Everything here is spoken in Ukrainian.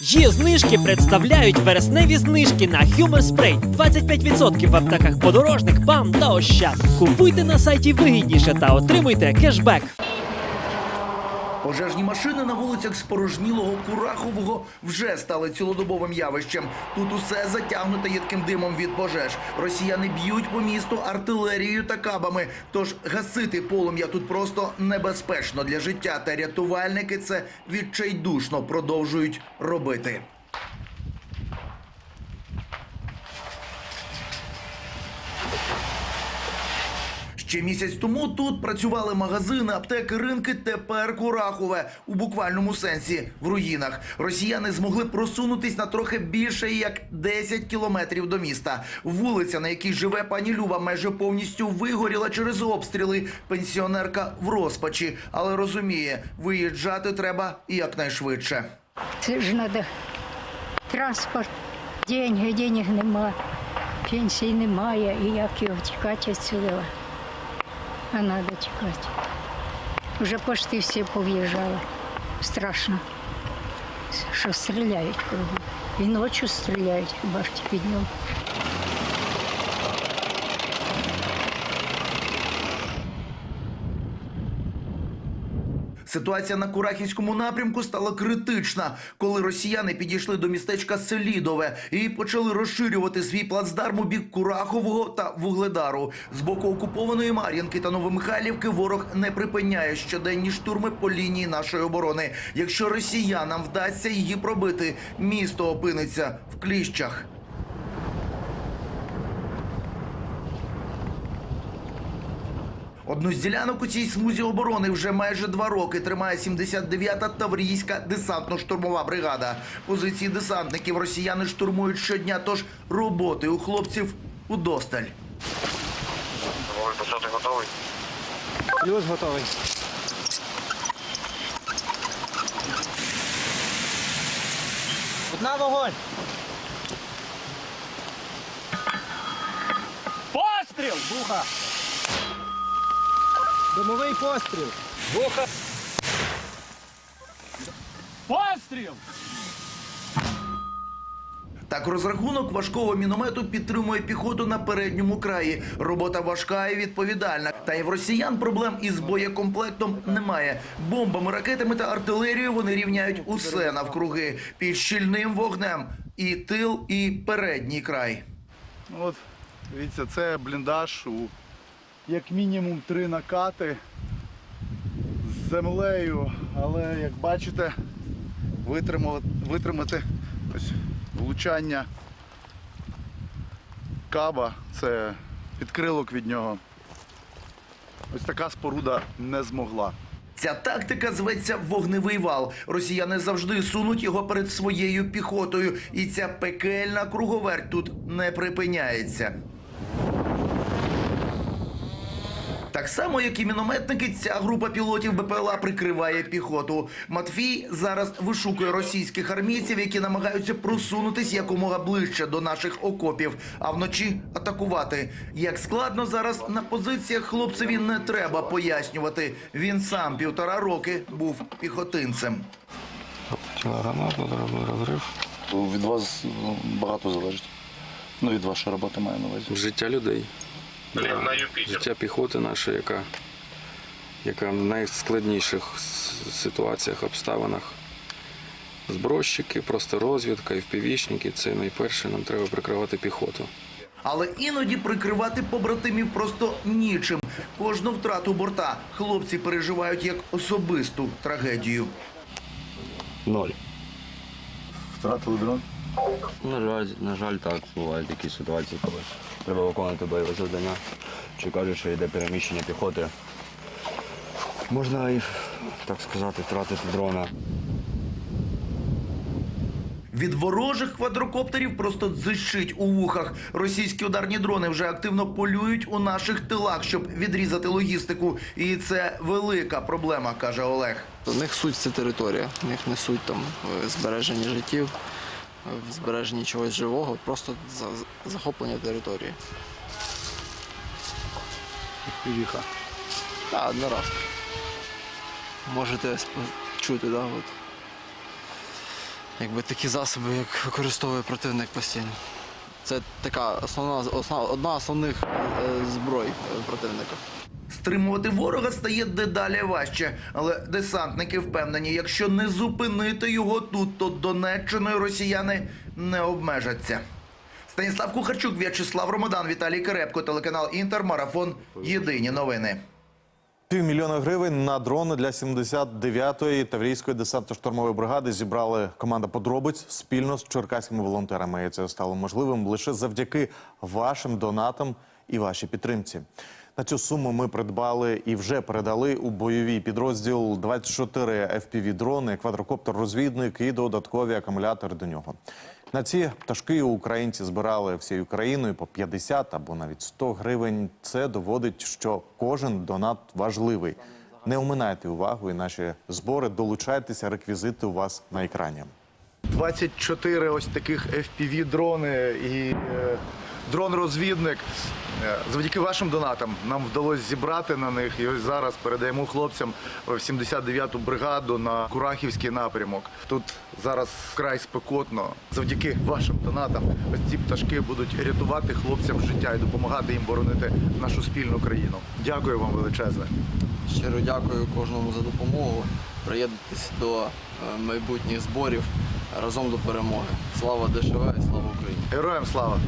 Є знижки представляють вересневі знижки на Human Spray. 25% в аптеках подорожник, бам та ощад. Купуйте на сайті вигідніше та отримуйте кешбек. Пожежні машини на вулицях спорожнілого Курахового вже стали цілодобовим явищем. Тут усе затягнуте їдким димом від пожеж. Росіяни б'ють по місту артилерією та кабами. Тож гасити полум'я тут просто небезпечно для життя. Та рятувальники це відчайдушно продовжують робити. Ще місяць тому тут працювали магазини, аптеки, ринки. Тепер Курахове у буквальному сенсі в руїнах. Росіяни змогли просунутись на трохи більше як 10 кілометрів до міста. Вулиця, на якій живе пані Люба, майже повністю вигоріла через обстріли. Пенсіонерка в розпачі, але розуміє, виїжджати треба якнайшвидше. Це ж треба транспорт, деньги, денег нема, пенсії немає, і як його тікати відсюди. А треба тікати. Вже почти всі пов'їжджали. Страшно, що стріляють кругом. І ночі стріляють, ж під ним. Ситуація на Курахівському напрямку стала критична, коли росіяни підійшли до містечка Селідове і почали розширювати свій плацдарм у бік Курахового та Вугледару. З боку окупованої Мар'їнки та Новомихайлівки ворог не припиняє щоденні штурми по лінії нашої оборони. Якщо росіянам вдасться її пробити, місто опиниться в кліщах. Одну з ділянок у цій смузі оборони вже майже два роки тримає 79-та Таврійська десантно-штурмова бригада. Позиції десантників росіяни штурмують щодня, тож роботи у хлопців удосталь. Почати готовий. Плюс готовий. Одна вогонь. Постріл! Буха! Димовий постріл. Буха! Постріл! Так, розрахунок важкого міномету підтримує піхоту на передньому краї. Робота важка і відповідальна. Та й в росіян проблем із боєкомплектом немає. Бомбами, ракетами та артилерією вони рівняють усе навкруги під щільним вогнем. І тил, і передній край. Ну, От, дивіться, це бліндаж у як мінімум три накати з землею, але як бачите, витримати, ось влучання каба, це підкрилок від нього. Ось така споруда не змогла. Ця тактика зветься вогневий вал. Росіяни завжди сунуть його перед своєю піхотою, і ця пекельна круговерть тут не припиняється. Так само, як і мінометники, ця група пілотів БПЛА прикриває піхоту. Матвій зараз вишукує російських армійців, які намагаються просунутись якомога ближче до наших окопів, а вночі атакувати. Як складно зараз на позиціях хлопцеві не треба пояснювати. Він сам півтора роки був піхотинцем. Тіла гранату, зробили розрив. Від вас ну, багато залежить. Ну, від вашої роботи маю на увазі. Життя людей. Да, Життя піхоти нашої, яка, яка в найскладніших ситуаціях, обставинах. Збройщики, просто розвідка і впівічники це найперше нам треба прикривати піхоту. Але іноді прикривати побратимів просто нічим. Кожну втрату борта хлопці переживають як особисту трагедію. Ноль. Втратили дрон. На жаль, на жаль, так бувають такі ситуації, коли треба виконувати бойове завдання. Чи кажуть, що йде переміщення піхоти. Можна і, так сказати, втратити дрона. Від ворожих квадрокоптерів просто дзищить у вухах. Російські ударні дрони вже активно полюють у наших тилах, щоб відрізати логістику. І це велика проблема, каже Олег. У них суть це територія. У них не суть там в збереженні життів, в збереженні чогось живого, просто за- захоплення території. Півіха. Так, раз. Можете чути, да, от. якби такі засоби, як використовує противник постійно. Це така основна, основна одна з основних е, зброй е, противника. Стримувати ворога стає дедалі важче, але десантники впевнені, якщо не зупинити його тут, то Донеччиною росіяни не обмежаться. Станіслав Кухарчук, В'ячеслав Ромадан, Віталій Керепко, телеканал Інтер, Марафон. Єдині новини. Півмільйона гривень на дрони для 79-ї Таврійської десантно-штурмової бригади зібрали команда подробиць спільно з черкаськими волонтерами. І це стало можливим лише завдяки вашим донатам і вашій підтримці. На цю суму ми придбали і вже передали у бойовий підрозділ 24 FPV-дрони, квадрокоптер-розвідник і додаткові акумулятори до нього. На ці пташки українці збирали всією країною по 50 або навіть 100 гривень. Це доводить, що кожен донат важливий. Не оминайте увагу і наші збори. Долучайтеся, реквізити у вас на екрані. 24 ось таких FPV-дрони і е, дрон-розвідник. Е, Завдяки вашим донатам нам вдалося зібрати на них. І ось зараз передаємо хлопцям в 79-ту бригаду на Курахівський напрямок. Тут зараз вкрай спекотно. Завдяки вашим донатам ось ці пташки будуть рятувати хлопцям життя і допомагати їм боронити нашу спільну країну. Дякую вам величезне. Щиро дякую кожному за допомогу. Приєднуйтесь до е, майбутніх зборів разом до перемоги. Слава ДШВ і слава Україні! Героям слава!